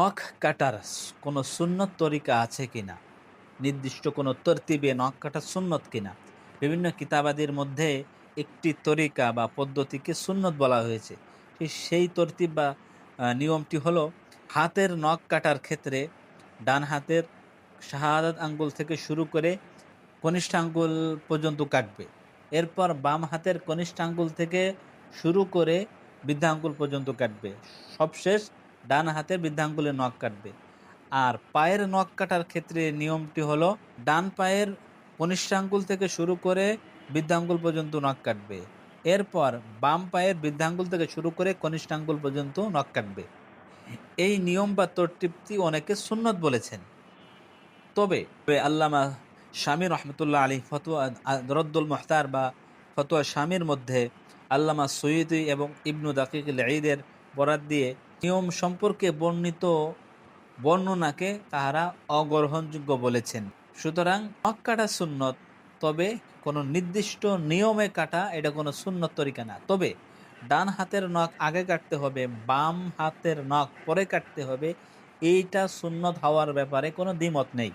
নখ কাটার কোনো সুন্নত তরিকা আছে কিনা? নির্দিষ্ট কোনো তরতিবে নখ কাটার সুন্নত কিনা? বিভিন্ন কিতাবাদির মধ্যে একটি তরিকা বা পদ্ধতিকে সুন্নত বলা হয়েছে। সেই- তরতিব বা নিয়মটি হলো হাতের নখ কাটার ক্ষেত্রে ডান হাতের শাহাদাত আঙ্গুল থেকে শুরু করে কনিষ্ঠ আঙ্গুল পর্যন্ত কাটবে। এরপর বাম হাতের কনিষ্ঠ আঙ্গুল থেকে শুরু করে বৃদ্ধাঙ্গুল পর্যন্ত কাটবে। সবশেষ ডান হাতে বৃদ্ধাঙ্গুলে নখ কাটবে। আর পায়ের নখ কাটার ক্ষেত্রে নিয়মটি হলো, ডান পায়ের কনিষ্ঠাঙ্গুল থেকে শুরু করে বৃদ্ধাঙ্গুল পর্যন্ত নখ কাটবে। এরপর বাম পায়ের বৃদ্ধাঙ্গুল থেকে শুরু করে কনিষ্ঠাঙ্গুল পর্যন্ত নখ কাটবে। এই নিয়ম বা তরটিপটি অনেকে সুন্নত বলেছেন। তবে আল্লামা স্বামী রহমতুল্লাহ আলী ফতোয়া রদ্দুল মোহতার বা ফতোয়া স্বামীর মধ্যে আল্লামা সৈয়দি এবং ইবনু দাকিক ঈদের বরাত দিয়ে নিয়ম সম্পর্কে বর্ণিত বর্ণনাকে তাহারা অগ্রহণযোগ্য বলেছেন। সুতরাং নখ কাটা সুন্নত, তবে কোনো নির্দিষ্ট নিয়মে কাটা এটা কোনো সুন্নত তরিকা না। তবে ডান হাতের নখ আগে কাটতে হবে, বাম হাতের নখ পরে কাটতে হবে, এইটা সুন্নত হওয়ার ব্যাপারে কোনো দ্বিমত নেই।